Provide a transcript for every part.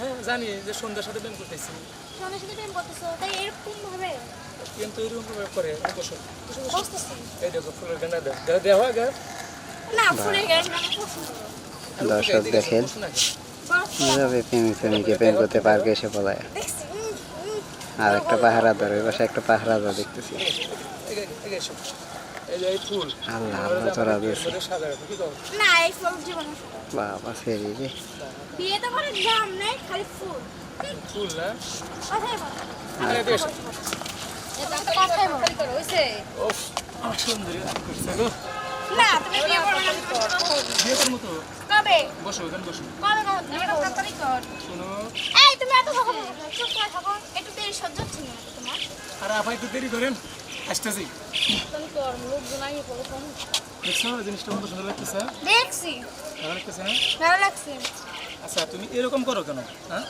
হ্যাঁ জানি যে সন্ধ্যার সাথে প্রেম করতেছি। সঙ্গে সাথে প্রেম করতেছো? তাই এরকম ভাবে? কিন্তু এরকম ভাবে করে বসো এই দেখো ফুলের গানা দেখ দেখ দেওয়া গা। না ফুলের গায়ে আমি পছন্দ করি। দর্শক দেখেন কীভাবে প্রেমিক প্রেমিকে প্রেম করতে পার্কে এসে। আর একটা পাহারাদার ওই পাশে একটা পাহারাদার দেখতেছি। আল্লাহ আল্লাহ তোরা দিয়েছে। মধ্যে সাজা রাখো, কি কও? না এই ফুল জীবনে বাবা সেরি রে। বিয়েতে করে দাম নেই খালি ফুল। ফুল না? কথাই বল। আরে বেশ। কথাই বল। ওফ আহ, সুন্দরী রাগ করছে গো। না তুমি বিয়ে করবে না বিয়ে করব তো? কবে? বসো এখানে বসো। কবে কবে বিয়ে করব? তাড়াতাড়ি কর। শোনো। এই তুমি এত কথা চুপ করে থাকো। একটু দেরি সহ্য হচ্ছে না তোমার। আর আপা একটু দেরি করেন। আসতেছি। তুমি কর লোক জনাই বলো কোন দেখছ জিনিসটা কত সুন্দর লাগতেছে দেখছি। ভালো লাগতেছে না ভালো লাগছে। আচ্ছা তুমি এরকম করো কেন? হ্যাঁ?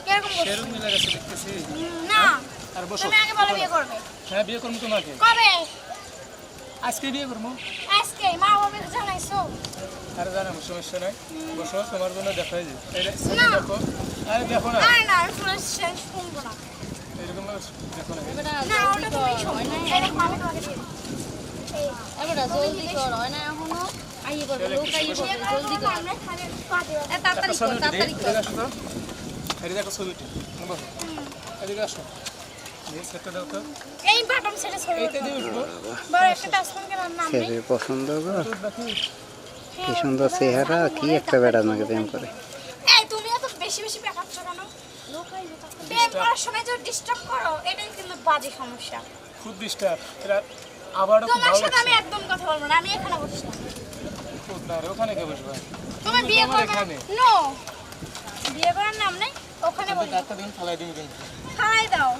দেখতেছি। না আর বসো। তুমি আগে বলো বিয়ে করবে? হ্যাঁ বিয়ে করব তোমাকে। কবে? আজকে বিয়ে করব। আজকে? মা বাবা জানাইছো। আরে সমস্যা নাই। বসো তোমার জন্য দেখাই এই দেখো আরে দেখো না। না না আমি শুনব না। এরকম দেখো না। না ওটা তুমি শুনব এই দেখো আমি দিয়ে দিই। এই, এবারে জলদি কর হয় না এখনও? আইয়ে করবে লোক আইয়ে করবে জলদি কর। তাড়াতাড়ি কর তাড়াতাড়ি কর। এদিকে আসো দেখো ছবিটি এদিকে আসো। সেরির পছন্দ কি সুন্দর চেহারা কি একটা বেড়া আমাকে প্রেম করে। এই তুমি এত বেশি বেশি দেখাচ্ছ কেন? প্রেম করার সময় যে ডিস্টার্ব করো এটাই কিন্তু বাজে সমস্যা। খুব ডিস্টার্ব আবারও তোমার সাথে আমি একদম কথা বলব না আমি এখানে বসলাম। না ওখানে কে বসবা? তুমি বিয়ে করবে। নো বিয়ে করার নাম নেই ওখানে বসবো। ডাক্তার দিন ফালাই দিবি কিন্তু। খাওয়াই দাও।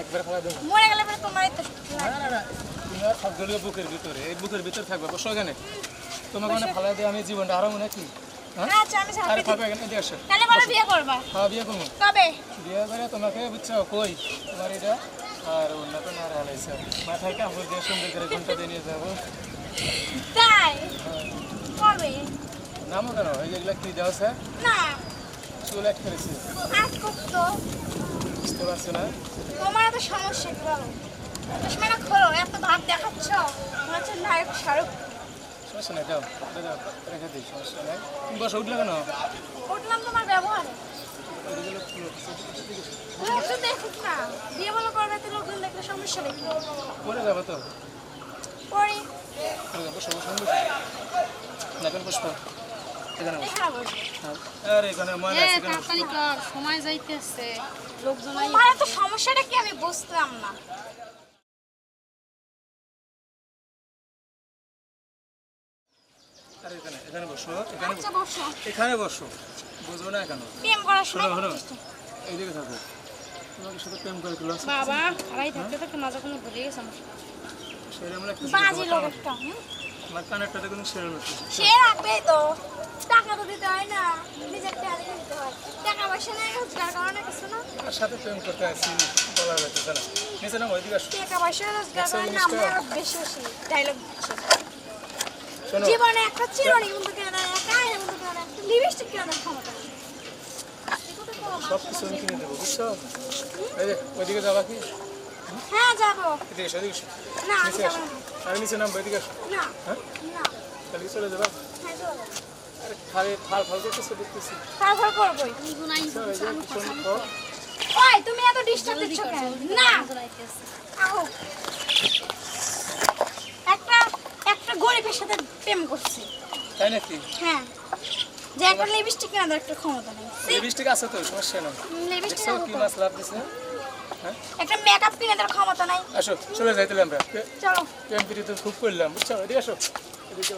একবার ফালাই দেবো। মরে গেলে পরে তোমারই তো না না না তুমি আর সবগুলো বুকের ভিতরে এই বুকের ভিতরে থাকবে বসো এখানে। তোমাকে মানে ফালাই দিয়ে আমি জীবনটা হারাবো নাকি? হ্যাঁ? আচ্ছা বলো বিয়ে করবা। হ্যাঁ বিয়ে করব। কবে? বিয়ে করে তোমাকে বুঝছ কই? তোমার এটা আর অন্য তো না হারাইছে মাথায় কাপড় দিয়ে সুন্দর করে ঘণ্টা দিয়ে নিয়ে যাব। তাই? কবে? নামও কেন? এই যেগুলো কি দেওয়া স্যার না। চুল এক করেছে আজ করতো। বুঝতে পারছ না। তোমার এত সমস্যা কি বলো? চশমাটা খোলো এত ভাব দেখাচ্ছ। মনে হচ্ছে নায়ক শাহরুখ। সমস্যা নাই দাও এটা রেখে দিই সমস্যা নাই। তুমি বসে উঠলে কেন? উঠলাম তোমার ব্যবহারে। দেখুক না বিয়ে বলো করবে তো লোকজন দেখলে সমস্যা দেখি পরে যাব তো। পরে? বসো বসো বসো এখানে বসো। এখানে বসবো। আরে এখানে ময়লা এ আছে এখানে বসো। তাড়াতাড়ি কর সময় যাইতেছে। লোকজন তো সমস্যাটা কি আমি বুঝলাম না। এখানে এখানে বসো এখানে বসো। বসো। এখানে বসো। বুঝব না কেন করার সময় এইদিকে থাকো। তোমাকে সাথে প্রেম করে তুলো বাবা হারাই থাকতে থাকতে মাঝে কোনো ভুলে গেছে আমার সেরে আমরা একটা বাজি লোক একটা আমার কানেরটাতে কোনো সেরে লাগছে সে রাখবে তো। টাকা তো দিতে হয় না নিজের টাকা দিতে হয়। টাকা পয়সা নেই রোজগার করা না কিছু না। তার সাথে প্রেম করতে বলা যাচ্ছে না নিচে না ওইদিকে আসো। টাকা পয়সা রোজগার করে না আমরা আরও বেশি বেশি ডায়লগ দিচ্ছি। জীবনে একটা চিরনি কিন্তু কেনা একা এর মধ্যে কেনা দেয় একটা লিপস্টিক কেনা ক্ষমতা নেই। এগুলো তো আমার- সব কিছু কিনে দেবো বুঝছ? ওইদিকে যাবা কি? হ্যাঁ যাব। এদিকে এসো এদিকে এসো। না নিচে আসো আরে নিচে নামবো এদিকে আসো না হ্যাঁ? না। তাহলে চলে যাবা? হ্যাঁ যাব। আরে খালি ফাল ফাল করতেছে দেখতেছি। তারপর করবোই। লোকজন আইয়ে চলো, এই যে পিছন কর। ওই তুমি এত ডিস্টার্ব দিচ্ছ কেন? না। আহো। একটা একটা গরিবের সাথে প্রেম করছি। তাই নাকি? হ্যাঁ। যে একটা লিপস্টিক না একটা ক্ষমতা নেই। লিপস্টিক আছে তো সমস্যা না লিপস্টিক কি মাছ লাভ দিছে? হ্যাঁ? একটা মেকআপ কিনে দেওয়ার ক্ষমতা নাই। আসো চলে যাইতে আমরা। চলো। প্রীতি তো খুব করলাম বুঝছ? এদিকে আসো। এদিকে।